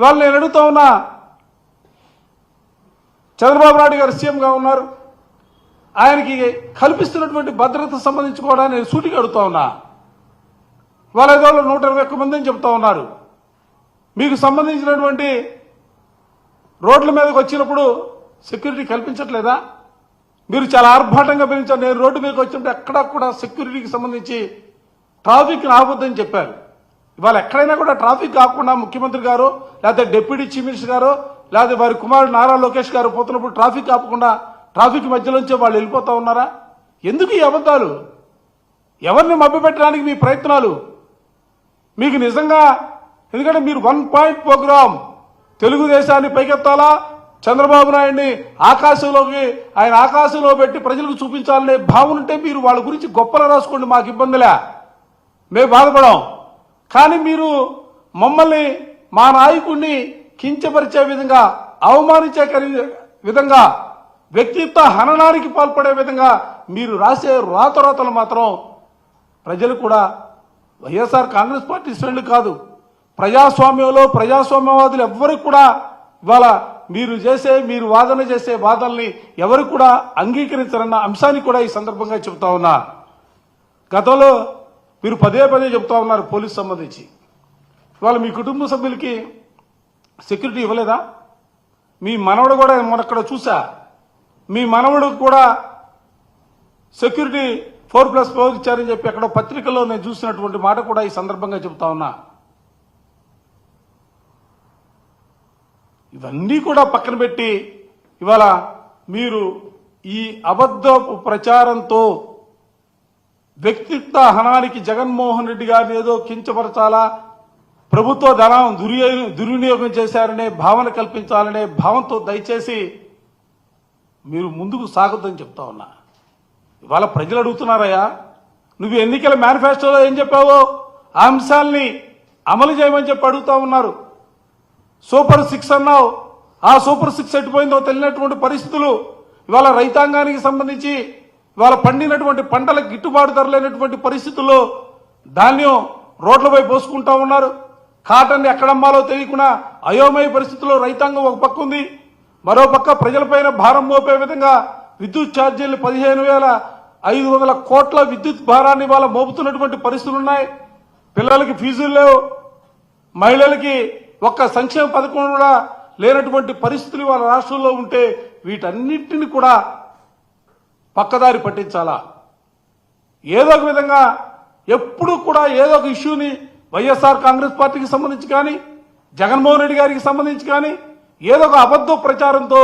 ఇవాళ నేను అడుగుతా ఉన్నా. చంద్రబాబు నాయుడు గారు సీఎంగా ఉన్నారు. ఆయనకి కల్పిస్తున్నటువంటి భద్రత సంబంధించుకోవడానికి నేను సూటిగా అడుగుతా ఉన్నా. వాళ్ళ ఏదో నూట ఇరవై ఒక్క మంది అని చెప్తా ఉన్నారు. మీకు సంబంధించినటువంటి రోడ్ల మీదకి వచ్చినప్పుడు సెక్యూరిటీ కల్పించట్లేదా? మీరు చాలా ఆర్భాటంగా పెంచారు నేను రోడ్డు మీదకి వచ్చినప్పుడు ఎక్కడా కూడా సెక్యూరిటీకి సంబంధించి ట్రాఫిక్ ఆపొద్దని చెప్పారు. ఇవాళ ఎక్కడైనా కూడా ట్రాఫిక్ కాకుండా ముఖ్యమంత్రి గారు లేకపోతే డిప్యూటీ చీఫ్ మినిస్టర్ గారు లేకపోతే వారి కుమారుడు నారా లోకేష్ గారు పోతున్నప్పుడు ట్రాఫిక్ ఆపకుండా ట్రాఫిక్ మధ్యలోంచే వాళ్ళు వెళ్ళిపోతా ఉన్నారా? ఎందుకు ఈ అబద్ధాలు? ఎవరిని మభ్యపెట్టడానికి మీ ప్రయత్నాలు? మీకు నిజంగా ఎందుకంటే మీరు వన్ పాయింట్ ప్రోగ్రామ్ తెలుగుదేశాన్ని పైకెత్తాలా? చంద్రబాబు నాయుడిని ఆకాశంలోకి ఆయన ఆకాశంలో పెట్టి ప్రజలకు చూపించాలనే భావన ఉంటే మీరు వాళ్ళ గురించి గొప్పలా రాసుకోండి మాకు ఇబ్బందిలే మేము బాధపడాం కానీ మీరు మమ్మల్ని మా నాయకుడిని కించపరిచే విధంగా అవమానించే విధంగా వ్యక్తిత్వ హననానికి పాల్పడే విధంగా మీరు రాసే రాత రాతలు మాత్రం ప్రజలు కూడా వైఎస్ఆర్ కాంగ్రెస్ పార్టీ శ్రేణులు కాదు. ప్రజాస్వామ్యంలో ప్రజాస్వామ్యవాదులు ఎవ్వరికి కూడా ఇవాళ మీరు చేసే మీరు వాదన చేసే వాదనల్ని ఎవరు కూడా అంగీకరించరన్న అంశాన్ని కూడా ఈ సందర్భంగా చెబుతా ఉన్నా. గతంలో మీరు పదే పదే చెప్తా ఉన్నారు పోలీస్ సంబంధించి. ఇవాళ మీ కుటుంబ సభ్యులకి సెక్యూరిటీ ఇవ్వలేదా? మీ మనవడు కూడా మొన్నక్కడ చూసా. మీ మనవడు కూడా సెక్యూరిటీ ఫోర్ ప్లస్ ఫోర్ ఇచ్చారని చెప్పి అక్కడ పత్రికల్లో నేను చూసినటువంటి మాట కూడా ఈ సందర్భంగా చెబుతా ఉన్నా. ఇవన్నీ కూడా పక్కన పెట్టి ఇవాళ మీరు ఈ అబద్ధపు ప్రచారంతో వ్యక్తిత్వ హనానికి జగన్మోహన్ రెడ్డి గారిని ఏదో కించపరచాలా? ప్రభుత్వ ధనం దుర్వినియోగం దుర్వినియోగం చేశారనే భావన కల్పించాలనే భావంతో దయచేసి మీరు ముందుకు సాగొద్దని చెప్తా ఉన్నా. ఇవాళ ప్రజలు అడుగుతున్నారయ్యా నువ్వు ఎన్నికల మేనిఫెస్టోలో ఏం చెప్పావో ఆ అంశాల్ని అమలు చేయమని చెప్పి అడుగుతా ఉన్నారు. సూపర్ సిక్స్ అన్నావు ఆ సూపర్ సిక్స్ ఎట్టిపోయిందో తెలియనటువంటి పరిస్థితులు ఇవాళ రైతాంగానికి సంబంధించి ఇవాళ పండినటువంటి పంటలకు గిట్టుబాటు ధర లేనటువంటి పరిస్థితుల్లో ధాన్యం రోడ్లపై పోసుకుంటా ఉన్నారు. కాటన్ ఎక్కడమ్మాలో తెలియకుండా అయోమయ పరిస్థితుల్లో రైతాంగం ఒక పక్క ఉంది. మరో పక్క ప్రజలపైన భారం మోపే విధంగా విద్యుత్ ఛార్జీలు పదిహేను వేల ఐదు వందల కోట్ల విద్యుత్ భారాన్ని ఇవాళ మోపుతున్నటువంటి పరిస్థితులు ఉన్నాయి. పిల్లలకి ఫీజులు లేవు. మహిళలకి ఒక్క సంక్షేమ పథకం కూడా లేనటువంటి పరిస్థితులు వాళ్ళ రాష్ట్రంలో ఉంటే వీటన్నిటిని కూడా పక్కదారి పట్టించాలా? ఏదో ఒక విధంగా ఎప్పుడు కూడా ఏదో ఒక ఇష్యూని వైఎస్ఆర్ కాంగ్రెస్ పార్టీకి సంబంధించి కానీ జగన్మోహన్ రెడ్డి గారికి సంబంధించి కానీ ఏదో ఒక అబద్ధ ప్రచారంతో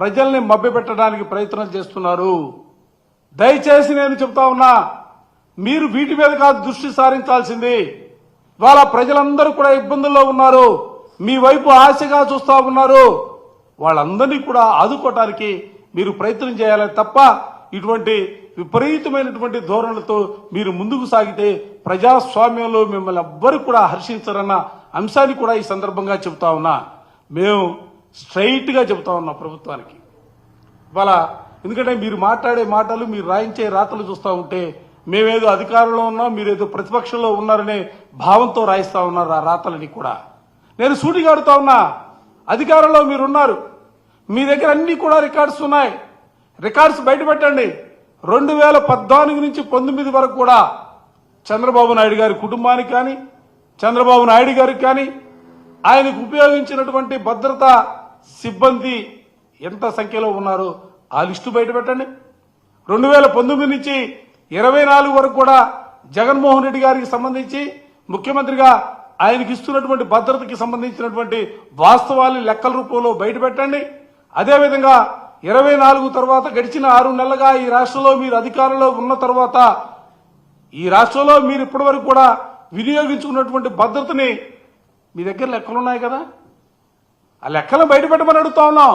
ప్రజల్ని మభ్యపెట్టడానికి ప్రయత్నం చేస్తున్నారు. దయచేసి నేను చెప్తా ఉన్నా మీరు వీటి మీద కాదు దృష్టి సారించాల్సింది. ఇవాళ ప్రజలందరూ కూడా ఇబ్బందుల్లో ఉన్నారు. మీ వైపు ఆశగా చూస్తూ ఉన్నారు. వాళ్ళందరినీ కూడా ఆదుకోవటానికి మీరు ప్రయత్నం చేయాలి తప్ప ఇటువంటి విపరీతమైనటువంటి ధోరణులతో మీరు ముందుకు సాగితే ప్రజాస్వామ్యంలో మిమ్మల్ని ఎవ్వరు కూడా హర్షించరన్న అంశాన్ని కూడా ఈ సందర్భంగా చెబుతా ఉన్నా. మేము స్ట్రైట్గా చెబుతా ఉన్నాం ప్రభుత్వానికి. ఇవాళ ఎందుకంటే మీరు మాట్లాడే మాటలు మీరు రాయించే రాతలు చూస్తూ ఉంటే మేమేదో అధికారంలో ఉన్నాం మీరేదో ప్రతిపక్షంలో ఉన్నారనే భావంతో రాయిస్తా ఉన్నారు ఆ రాతలని కూడా. నేను సూటిగా అడుగుతా ఉన్నా అధికారంలో మీరున్నారు. మీ దగ్గర అన్ని కూడా రికార్డ్స్ ఉన్నాయి. రికార్డ్స్ బయట పెట్టండి రెండు వేల పద్నాలుగు నుంచి పంతొమ్మిది వరకు కూడా చంద్రబాబు నాయుడు గారి కుటుంబానికి కానీ చంద్రబాబు నాయుడు గారికి కానీ ఆయనకు ఉపయోగించినటువంటి భద్రతా సిబ్బంది ఎంత సంఖ్యలో ఉన్నారో ఆ లిస్టు బయట పెట్టండి రెండు వేల పంతొమ్మిది నుంచి ఇరవై నాలుగు వరకు కూడా జగన్మోహన్ రెడ్డి గారికి సంబంధించి ముఖ్యమంత్రిగా ఆయనకి ఇస్తున్నటువంటి భద్రతకి సంబంధించినటువంటి వాస్తవాలు లెక్కల రూపంలో బయట పెట్టండి అదేవిధంగా ఇరవై నాలుగు తర్వాత గడిచిన ఆరు నెలలుగా ఈ రాష్ట్రంలో మీరు అధికారంలో ఉన్న తర్వాత ఈ రాష్ట్రంలో మీరు ఇప్పటివరకు కూడా వినియోగించుకున్నటువంటి భద్రతని మీ దగ్గర లెక్కలు ఉన్నాయి కదా? ఆ లెక్కలు బయటపెట్టమని అడుగుతా ఉన్నాం.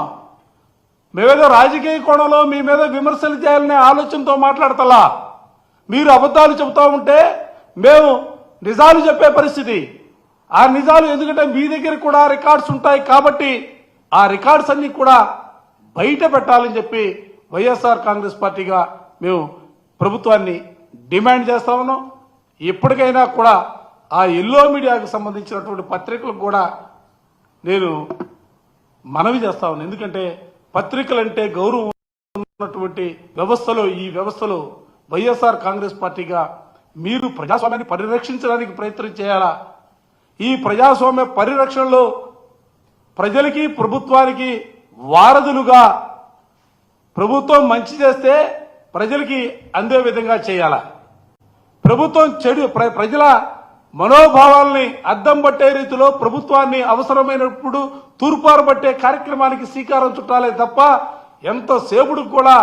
మేమేదో రాజకీయ కోణంలో మీ మీద విమర్శలు చేయాలనే ఆలోచనతో మాట్లాడతలా? మీరు అబద్ధాలు చెబుతా ఉంటే మేము నిజాలు చెప్పే పరిస్థితి. ఆ నిజాలు ఎందుకంటే మీ దగ్గర కూడా రికార్డ్స్ ఉంటాయి కాబట్టి ఆ రికార్డ్స్ అన్ని కూడా బయట పెట్టాలని చెప్పి వైఎస్ఆర్ కాంగ్రెస్ పార్టీగా మేము ప్రభుత్వాన్ని డిమాండ్ చేస్తా ఉన్నాం. ఇప్పటికైనా కూడా ఆ ఎల్లో మీడియాకు సంబంధించినటువంటి పత్రికలకు కూడా నేను మనవి చేస్తా ఉన్నాను. ఎందుకంటే పత్రికలంటే గౌరవం ఉన్నటువంటి వ్యవస్థలో ఈ వ్యవస్థలో వైఎస్ఆర్ కాంగ్రెస్ పార్టీగా మీరు ప్రజాస్వామ్యాన్ని పరిరక్షించడానికి ప్రయత్నం చేయాలా? ఈ ప్రజాస్వామ్య పరిరక్షణలో ప్రజలకి ప్రభుత్వానికి వారధులుగా ప్రభుత్వం మంచి చేస్తే ప్రజలకి అందే విధంగా చేయాల? ప్రభుత్వం చెడు ప్ర- ప్రజల మనోభావాల్ని అద్దం పట్టే రీతిలో ప్రభుత్వాన్ని అవసరమైనప్పుడు తూర్పారు పట్టే కార్యక్రమానికి శ్రీకారం చుట్టాలే తప్ప ఎంతసేపుడు కూడా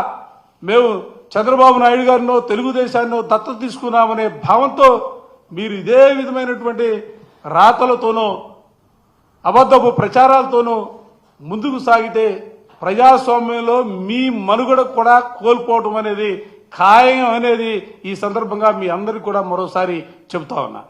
మేము చంద్రబాబు నాయుడు గారినో తెలుగుదేశాన్నో దత్తత తీసుకున్నామనే భావంతో మీరు ఇదే విధమైనటువంటి రాతలతోనో అబద్ధపు ప్రచారాలతోనూ ముందుకు సాగితే ప్రజాస్వామ్యంలో మీ మనుగడ కూడా కోల్పోవటం అనేది ఖాయం అనేది ఈ సందర్భంగా మీ అందరికీ కూడా మరోసారి చెబుతా ఉన్నా.